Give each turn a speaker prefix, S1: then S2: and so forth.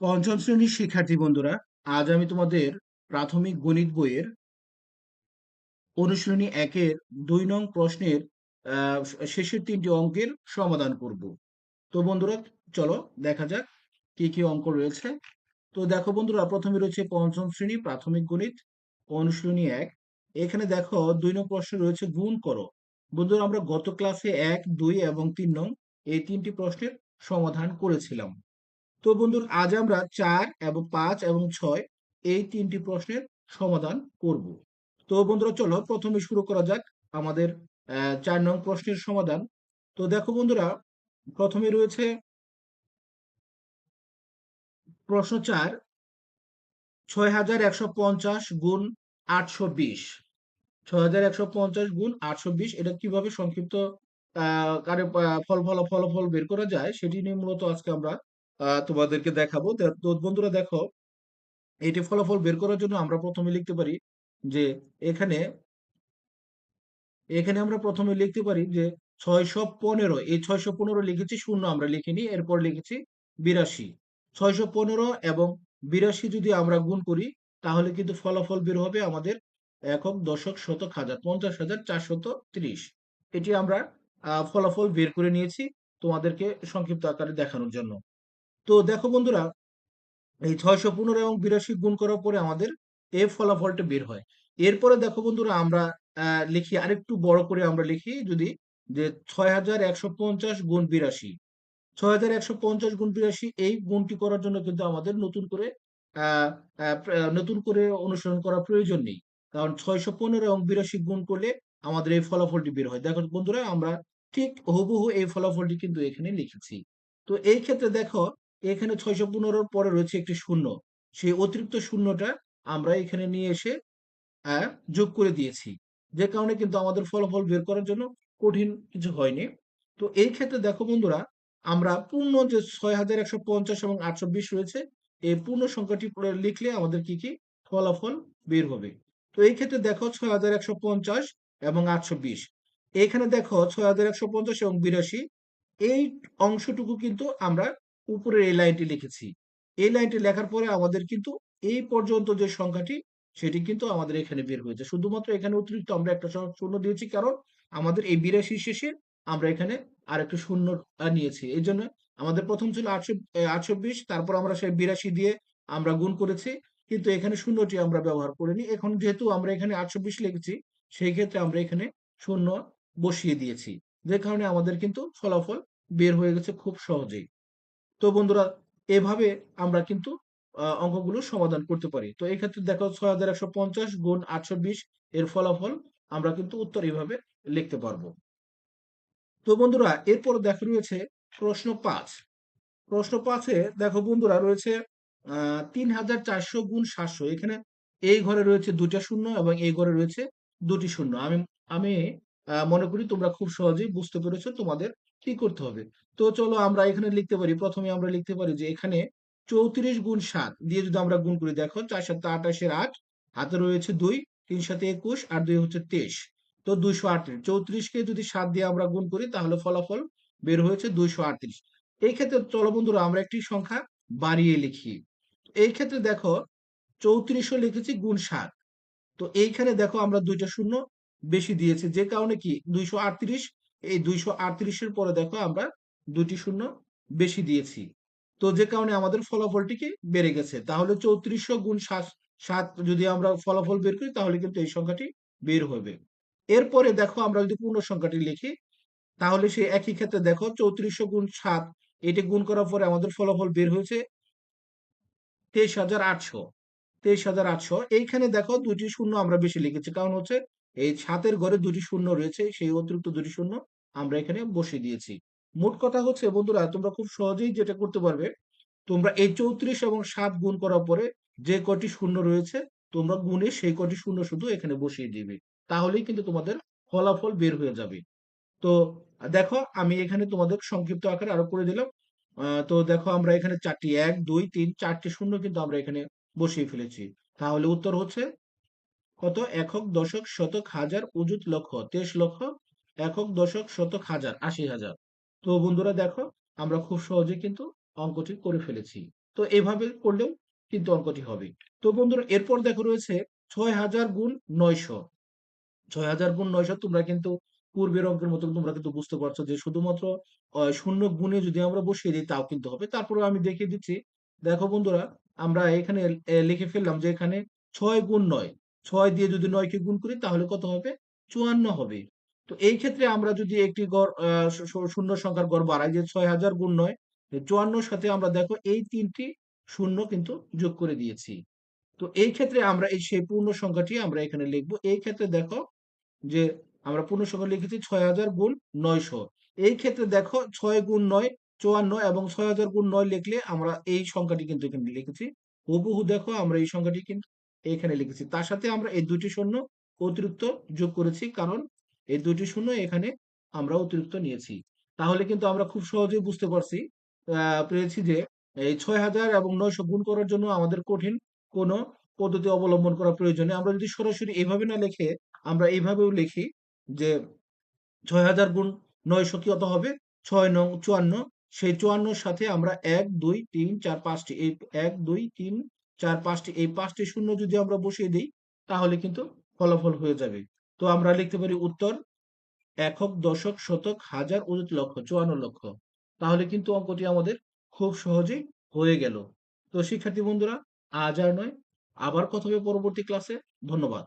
S1: পঞ্চম শ্রেণির শিক্ষার্থী বন্ধুরা, আজ আমি তোমাদের প্রাথমিক গণিত বইয়ের অনুশীলনী একের দুই নং প্রশ্নের শেষের তিনটি অঙ্কের সমাধান করব। তো বন্ধুরা, চলো দেখা যাক কি কি অঙ্ক রয়েছে। তো দেখো বন্ধুরা, প্রথমে রয়েছে পঞ্চম শ্রেণি প্রাথমিক গণিত, অনুশীলনী এক। এখানে দেখো দুই নং প্রশ্ন রয়েছে গুণ করো। বন্ধুরা, আমরা গত ক্লাসে এক, দুই এবং তিন নং এই তিনটি প্রশ্নের সমাধান করেছিলাম। তো বন্ধুরা, আজ আমরা চার এবং পাঁচ এবং ছয় এই তিনটি প্রশ্নের সমাধান করব। তো বন্ধুরা, চলো প্রথমে শুরু করা যাক আমাদের চার নং প্রশ্নের সমাধান। তো দেখো বন্ধুরা, প্রথমে রয়েছে প্রশ্ন চার, ছয় হাজার একশো পঞ্চাশ গুণ আটশো বিশ। ছয় হাজার একশো পঞ্চাশ গুণ আটশো বিশ, এটা কীভাবে সংক্ষিপ্ত, আহ, কারে ফল ফল, ফলাফল বের করা যায় সেটি নিয়ে মূলত আজকে আমরা তোমাদেরকে দেখাবো। তো বন্ধুরা দেখো, এটি ফলাফল বের করার জন্য আমরা প্রথমে লিখতে পারি যে এখানে এখানে আমরা প্রথমে লিখতে পারি যে ছয়শো পনেরো, এই ছয়শো পনেরো লিখেছি, শূন্য আমরা লিখিনি, এরপর লিখেছি বিরাশি। ছয়শো পনেরো এবং বিরাশি যদি আমরা গুণ করি, তাহলে কিন্তু ফলাফল বের হবে আমাদের একক দশক শতক হাজার, পঞ্চাশ হাজার চারশত ত্রিশ। এটি আমরা ফলাফল বের করে নিয়েছি তোমাদেরকে সংক্ষিপ্ত আকারে দেখানোর জন্য। তো দেখো বন্ধুরা, এই ছয়শো পনেরো এবং বিরাশি গুণ করার পরে আমাদের এই ফলাফলটা বের হয়। এরপরে দেখো বন্ধুরা, আমরা লিখি আরেকটু বড় করে আমরা লিখি যদি যে ছয় হাজার একশো পঞ্চাশ গুণ বিরাশি। ছয় হাজার একশো পঞ্চাশ গুণ বিরাশি, এই গুণটি করার জন্য কিন্তু আমাদের নতুন করে নতুন করে অনুসরণ করার প্রয়োজন নেই। কারণ ছয়শো পনেরো এবং বিরাশি গুণ করলে আমাদের এই ফলাফলটি বের হয়। দেখো বন্ধুরা, আমরা ঠিক হুবহু এই ফলাফলটি কিন্তু এখানে লিখেছি। তো এই ক্ষেত্রে দেখো এখানে ছয়শো পনেরোর পরে রয়েছে একটি শূন্য। সেই অতিরিক্ত শূন্যটা আমরা এখানে নিয়ে এসে যোগ করে দিয়েছি। যে কারণে কিন্তু আমাদের ফলাফল বের করার জন্য কঠিন কিছু হয়নি। তো এই ক্ষেত্রে দেখো বন্ধুরা, আমরা পূর্ণ যে ছয় হাজার একশো পঞ্চাশ এবং আটশো বিশ রয়েছে, এই পূর্ণ সংখ্যাটি লিখলে আমাদের কি কি? ফলাফল বের হবে। তো এই ক্ষেত্রে দেখো ছয় হাজার একশো পঞ্চাশ এবং আটশো বিশ। এখানে দেখো ছয় হাজার একশো পঞ্চাশ এবং বিরাশি, এই অংশটুকু কিন্তু আমরা উপরের এই লাইনটি লিখেছি। এই লাইনটি লেখার পরে আমাদের কিন্তু এই পর্যন্ত যে সংখ্যাটি, সেটি কিন্তু আমাদের এখানে বের হয়েছে। শুধুমাত্র এখানে অতিরিক্ত আমরা একটা শূন্য দিয়েছি কারণ আমাদের এই বিরাশি শেষে আমরা এখানে আর একটা শূন্য নিয়েছি। এই জন্য আমাদের প্রথম ছিল আটশো আটশো তারপর আমরা সেই বিরাশি দিয়ে আমরা গুণ করেছি, কিন্তু এখানে শূন্যটি আমরা ব্যবহার করিনি। এখন যেহেতু আমরা এখানে আটশো বিশ লিখেছি, সেই ক্ষেত্রে আমরা এখানে শূন্য বসিয়ে দিয়েছি। যে কারণে আমাদের কিন্তু ফলাফল বের হয়ে গেছে খুব সহজেই। তো বন্ধুরা, এভাবে আমরা কিন্তু অঙ্কগুলো সমাধান করতে পারি। তো এই ক্ষেত্রে দেখো ছয় হাজার একশো পঞ্চাশ গুণ আটশো বিশ, এর ফলাফল আমরা কিন্তু উত্তর এইভাবে লিখতে পারব। তো বন্ধুরা, এরপর দেখো রয়েছে প্রশ্ন পাঁচ। প্রশ্ন পাঁচে দেখো বন্ধুরা রয়েছে তিন হাজার চারশো গুণ সাতশো। এখানে এই ঘরে রয়েছে দুটা শূন্য এবং এই ঘরে রয়েছে দুটি শূন্য। আমি আমি মনে করি তোমরা খুব সহজেই বুঝতে পেরেছ তোমাদের কি করতে হবে? তো চলো আমরা এখানে লিখতে পারি, প্রথমে আমরা লিখতে পারি যে এখানে চৌত্রিশ গুণ সাত দিয়ে যদি আমরা গুণ করি, দেখো চার সাথে আঠাশের আট, হাতে রয়েছে দুই, তিন সাথে একুশ, আর দুই হচ্ছে তেইশ। তো দুইশো আটত্রিশ। চৌত্রিশকে যদি সাত দিয়ে আমরা গুণ করি, তাহলে ফলাফল বের হয়েছে দুইশো আটত্রিশ। এই ক্ষেত্রে চলো বন্ধুরা আমরা একটি সংখ্যা বাড়িয়ে লিখি। এই ক্ষেত্রে দেখো চৌত্রিশশো লিখেছি গুণ সাত। তো এইখানে দেখো আমরা দুইটা শূন্য বেশি দিয়েছি। যে কারণে কি? দুইশো আটত্রিশ এই দুইশো আটত্রিশের পরে দেখো আমরা দুটি শূন্য বেশি দিয়েছি। তো যে কারণে আমাদের ফলাফলটিকে বেড়ে গেছে? তাহলে চৌত্রিশশো গুণ সাত সাত যদি আমরা ফলাফল বের করি, তাহলে কিন্তু এই সংখ্যাটি বের হবে। এরপরে দেখো আমরা যদি পূর্ণ সংখ্যাটি লিখি, তাহলে সেই একই ক্ষেত্রে দেখো চৌত্রিশশো গুণ সাত, এটি গুণ করার পরে আমাদের ফলাফল বের হয়েছে তেইশ হাজার আটশো। তেইশ হাজার আটশো, এইখানে দেখো দুটি শূন্য আমরা বেশি লিখেছি, কারণ হচ্ছে এই ছাতের ঘরে দুটি শূন্য রয়েছে, সেই অতিরিক্ত দুটি শূন্য আমরা এখানে বসিয়ে দিয়েছি। মোট কথা হচ্ছে, বন্ধুরা, তোমরা খুব সহজেই যেটা করতে পারবে, তোমরা এই চৌত্রিশ এবং সাত গুণ করার পরে যে কটি শূন্য রয়েছে, তোমরা গুণে সেই কটি শূন্য শুধু এখানে বসিয়ে দিবে। তাহলেই কিন্তু তোমাদের ফলাফল বের হয়ে যাবে। তো দেখো, আমি এখানে তোমাদের সংক্ষিপ্ত আকারে আরও করে দিলাম। তো দেখো, আমরা এখানে চারটি এক, দুই, তিন, চারটি শূন্য কিন্তু আমরা এখানে বসিয়ে ফেলেছি। তাহলে উত্তর হচ্ছে কত? একক, দশক, শতক, হাজার, অযুত লক্ষ, তেইশ লক্ষ একক দশক শতক হাজার আশি হাজার তো বন্ধুরা দেখো আমরা খুব সহজে কিন্তু অঙ্কটি করে ফেলেছি তো এভাবে করলেও কিন্তু অঙ্কটি হবে। তো বন্ধুরা এরপর দেখো রয়েছে ৬০০০ গুণ নয়শো ছয় হাজার গুণ ৯০০ তোমরা কিন্তু পূর্বের অঙ্কের মতো তোমরা কিন্তু বুঝতে পারছ যে শুধুমাত্র শূন্য গুণে যদি আমরা বসিয়ে দিই তাও কিন্তু হবে। তারপরেও আমি দেখিয়ে দিচ্ছি। দেখো বন্ধুরা আমরা এখানে লিখে ফেললাম যে এখানে ছয় গুণ ৯, ৬ দিয়ে যদি ৯ কে গুণ করি তাহলে কত হবে? ৫৪ হবে। তো এই ক্ষেত্রে আমরা যদি একটি গড় শূন্য সংখ্যার গড় বাড়াই যে ৬০০০ গুণ ৯ এ ৫৪ র সাথে আমরা দেখো এই তিনটি শূন্য কিন্তু যোগ করে দিয়েছি। তো এই ক্ষেত্রে আমরা এই সেই পূর্ণ সংখ্যাটি আমরা এখানে লিখব। এই ক্ষেত্রে দেখো যে আমরা পূর্ণ সংখ্যা লিখেছি ৬০০০ গুণ ৯০০। এই ক্ষেত্রে দেখো ছয় গুণ ৯ ৫৪ এবং ৬০০০ গুণ নয় লিখলে আমরা এই সংখ্যাটি কিন্তু এখানে লিখেছি। হুবহু দেখো আমরা এই সংখ্যাটি কিন্তু এখানে লিখেছি। তার সাথে আমরা এই দুটি শূন্য অতিরিক্ত যোগ করেছি। কারণ এই ২ টি শূন্য এখানে আমরা অতিরিক্ত নিয়েছি। তাহলে কিন্তু আমরা খুব সহজেই বুঝতে পারছি আ পেরেছি যে এই ৬০০০ এবং ৯০০ গুণ করার জন্য আমাদের কঠিন কোনো পদ্ধতি অবলম্বন করা প্রয়োজন। আমরা যদি সরাসরি এভাবে না লিখে আমরা এইভাবেও লিখি যে ৬০০০ গুণ ৯০০ কত হবে? ছয় নং ৫৪ সেই ৫৪ র সাথে আমরা এক, দুই, তিন, চার, পাঁচটি এই এক, দুই, তিন, চার, পাঁচটি এই পাঁচটি শূন্য যদি আমরা বসিয়ে দিই, তাহলে কিন্তু ফলাফল হয়ে যাবে। তো আমরা লিখতে পারি উত্তর একক, দশক, শতক, হাজার, অযুত, লক্ষ ৫৪ লক্ষ। তাহলে কিন্তু অঙ্কটি আমাদের খুব সহজেই হয়ে গেল। তো শিক্ষার্থী বন্ধুরা আজ আর নয়, আবার কথা হবে পরবর্তী ক্লাসে। ধন্যবাদ।